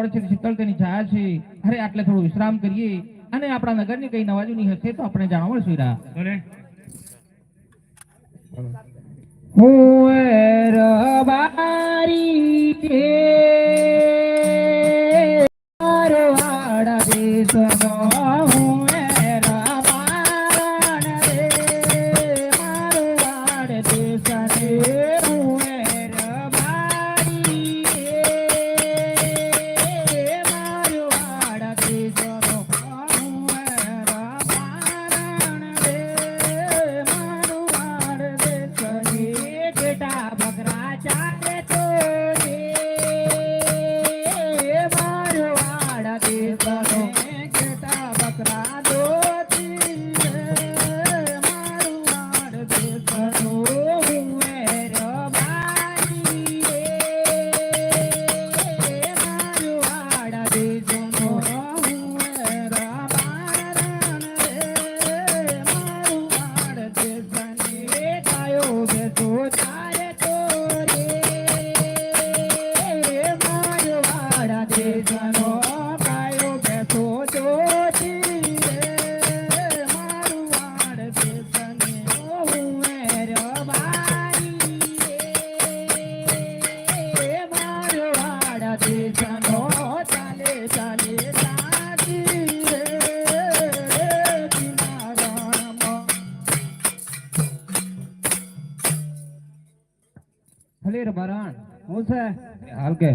Mode છે શીતળ તેની છાયા છે. અરે આટલે થોડું વિશ્રામ કરીએ. અને આપણા નગરની કઈ નવાજૂની હશે તો આપણે જાણવા મળશું રા હું ભરણ? હું છે? હાલ કે.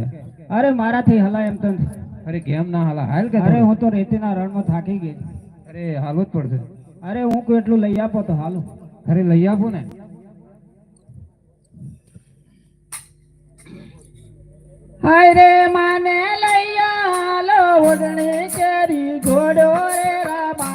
અરે મારાથી હલાય એમ તો અરે કેમ ના હલા હાલ કે અરે હું તો રેતીના રણમાં થાકી ગઈ અરે હાલવું જ પડશે. અરે હું કોઈ એટલું લઈ આપો તો હાલો. અરે લઈ આપો ને. અરે માને લઈ આલો ઓઢણી કેરી ઘોડો રે રાબા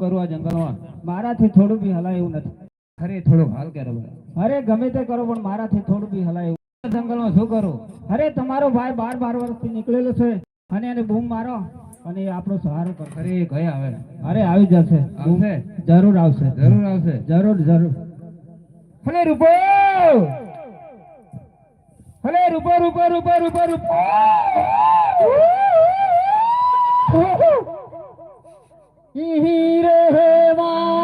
કરું આ જંગલમાં મારાથી થોડું બી હલાય એવું નથી અરે થોડો હાલ કરો અરે ગમે તે કરો પણ મારાથી થોડું બી હલાય એવું જંગલમાં શું કરું અરે તમારો ભાઈ બાર બાર વર્ષથી નીકળેલો છે અને એને બૂમ મારો અને આપણો સહારો કરશે અરે કઈ આવે અરે આવી જશે આવશે જરૂર આવશે જરૂર આવશે જરૂર જરૂર હલે રૂપો હલે રૂપો રૂપો રૂપો રૂપો રૂપો હીરે મારા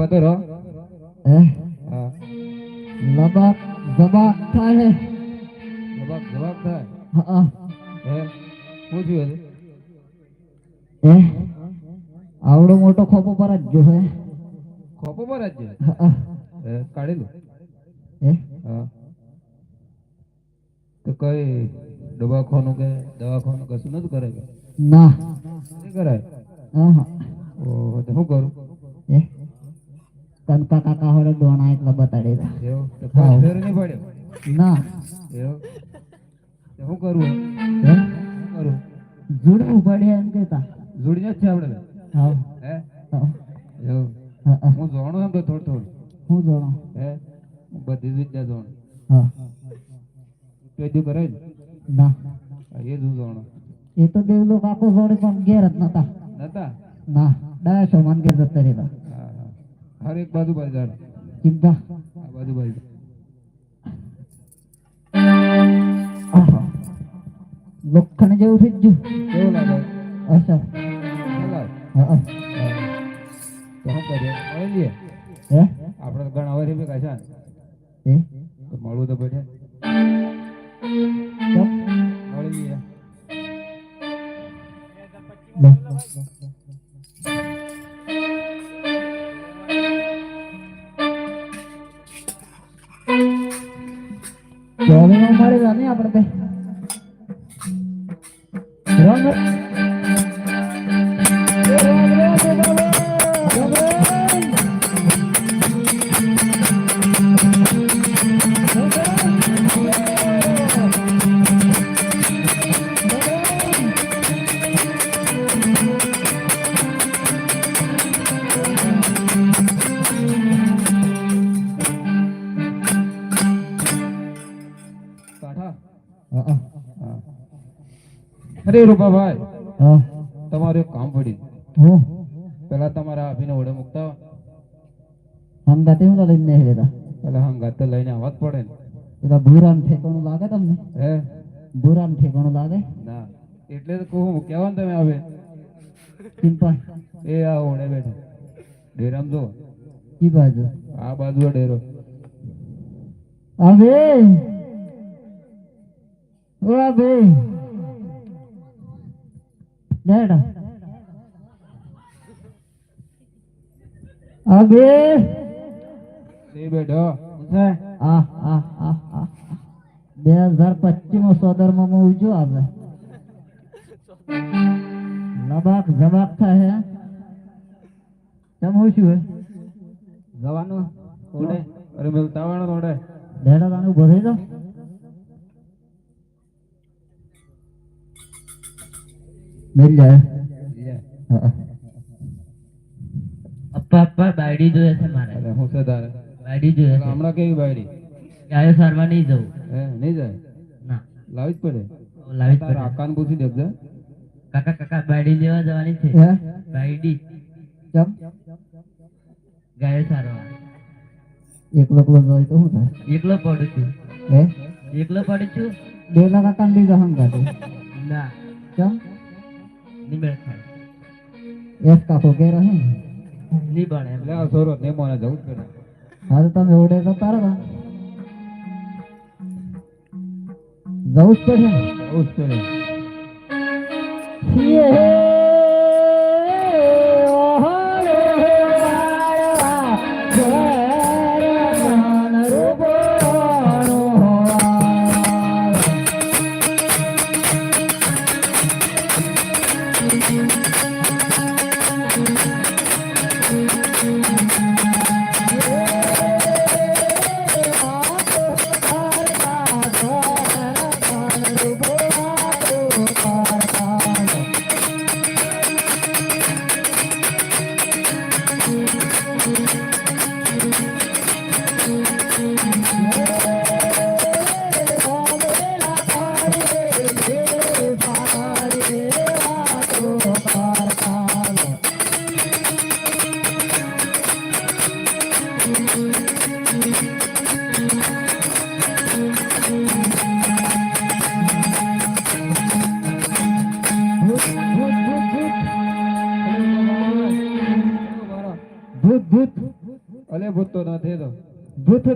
ઊભા રહો હા લબાક જબાક થાય હા હે પૂછ્યું આવડો મોટો ખોપો પર જ ગયો હે ખોપો પર જ હા, હે કાઢેલું એ હા તો કઈ દવાખાનું કે દવાખાનું કશું નથી કરે ના નહીં કરાય આહા. ઓહો તો શું કરું એ કનકા કાકા હોડે દોણા એટલા બતાડી તો. પાંચ ફેર નહીં પડ્યો? ના. તો શું કરવું? શું કરવું? જોડવું પડે એમ કેતા જોડીને જ છે આપણે હા. જોણું એમ તો થોડું થોડું. હું જોણું? હે? હું બધી વિદ્યા જોણું. હા. પેદું કરે ને. ના એ જ હું જાણું. એ તો દેવલો કાકો જોડે પણ ઘેર જ નતા. નતા? ના. ડાયસો માન ઘેર જતા હા હર એક બાજુ બાજુ જાણ ચિંતા? આ બાજુ બાજુ લોખંડ જેવું થઈ ગયું. કેવું લાગે? અચ્છા. હા. તો હે આપણે તો ઘણા વર્ષે ભેગા છે તો તો? મળી લઈએ લો. ચોવીનો અરે રૂપાભાઈ હા. તમારું એક કામ પડ્યું હું. પેલા તમારા અભિને ઓળે મૂકતા હંગાતે હું લઈને નહીં રહેતા? પેલા હંગાતે લઈને આવવા જ પડે ને. પેલા ભૂરાન ઠેકાણું લાગે તમને? હે? ભૂરાન ઠેકાણું લાગે? ના. એટલે તો કહું કહેવાનું તમે આવે ચિંપા એ આ ઓળે બેઠો. ડેરામ જો કી બાજુ. આ બાજુ ડેરો. આવે ઓ અબે આ આ આ આ બે હજાર પચીસમાં સોદરમાં માં ઉજો આવે. લબાક જબાક થાય હે? કેમ હું હે? જવાનું? ઓળે અરે મેં તાવવાનો ઓળે બેડા તાનું ઊભો થઈ જાય હા. અપ્પા અપ્પા બાયડી જોઈએ છે મારે. હું છે તારે? બાયડી જોઈએ છે. હમણાં કેવી બાયડી? ગાયો સારવા નહીં જવું? હે નહીં જાય? ના. લાવી જ પડે. લાવી જ તારા પડે. આકાને પૂછી દેજે કાકા કાકા બાયડી લેવા જવાની છે. હે? બાયડી. ચમ? ગાયો સારવા એકલો એકલો જોઈ તો હું થાય? એકલો પડું છું. હે? એકલો પડું છું? ડેલા કાકા બીજા હંગાતે ના. ચમ? મેળ થાય. એક કાકો કે રહે ને? નહીં બને એમ. આ સોરો ને મને જવું પડે. હા તો તમે ઓડે તો તારા જવું જ પડે જવું જ પડે.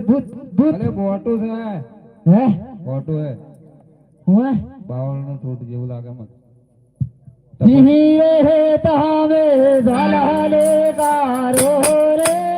ભૂત ભૂત. અલે બોટું છે. હે? બોટું હે. હું હે? બાવળનું ઠોઠ જેવું લાગે મને. સિંહે તાવે ઝાલાલે કારો રે.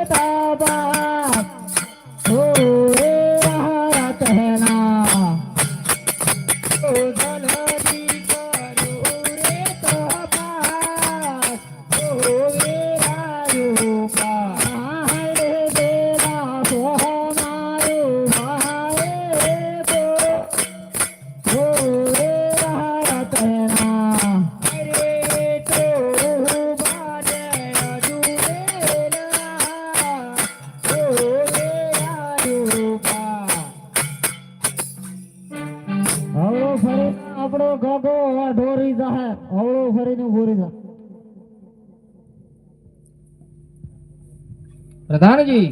પ્રધાનજી.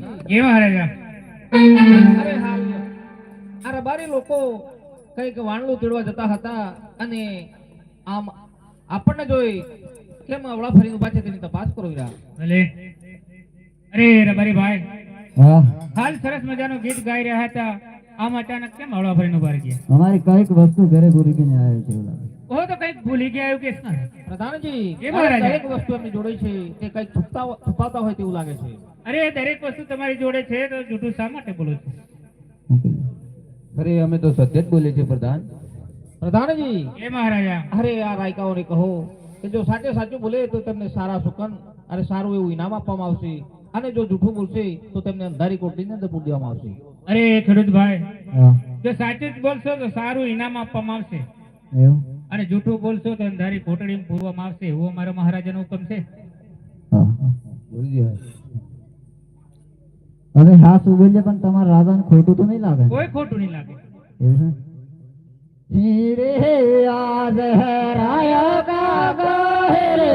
અરે હાલ. આ રબારી લોકો કંઈક વાણલું તેડવા જતા હતા અને આમ આપણને જોઈ કેમ અવળા ફરીને ઊભા છે તેની તપાસ કરો હીરા. ભલે. અરે રબારી ભાઈ. હાલ સરસ મજાનું ગીત ગાઈ રહ્યા હતા. આમ અચાનક કેમ અવળા ફરીને ઊભા રહી અમારી કંઈક વસ્તુ ઘરે ભૂરી આવે છે એવું તો કંઈક ભૂલી ગયા એવું કેસ પ્રધાનજી એ દરેક વસ્તુ એમની જોડે છે તે કંઈક છુપતા છુપાવતા હોય તેવું લાગે છે. અરે દરેક વસ્તુ તમારી જોડે છે તો જૂઠું શા માટે બોલો છો? અરે અમે તો સત્ય જ બોલે છે પ્રધાન. પ્રધાનજી એ મહારાજા અરે આ રાયકાઓને કહો કે જો સાચે સાચું બોલે તો તેમને સારા સુકન અને સારું એવું ઇનામ આપવામાં આવશે. અને જો જૂઠું બોલશે તો તેમને અંધારી કોટડીની અંદર પૂરી દેવામાં આવશે. અરે ખેડૂત ભાઈ જો સાચું જ બોલશો તો સારું ઇનામ આપવામાં આવશે. એવું? અને જૂઠું બોલશો તો અંધારી કોટડી પૂરવામાં આવશે એવો મારો મહારાજાનો હુકમ છે. હવે હા શું પણ તમારા રાજાને ખોટું તો નહીં લાગે? કોઈ ખોટું નહીં લાગે. હીરે હે રાયા કા ગહે રે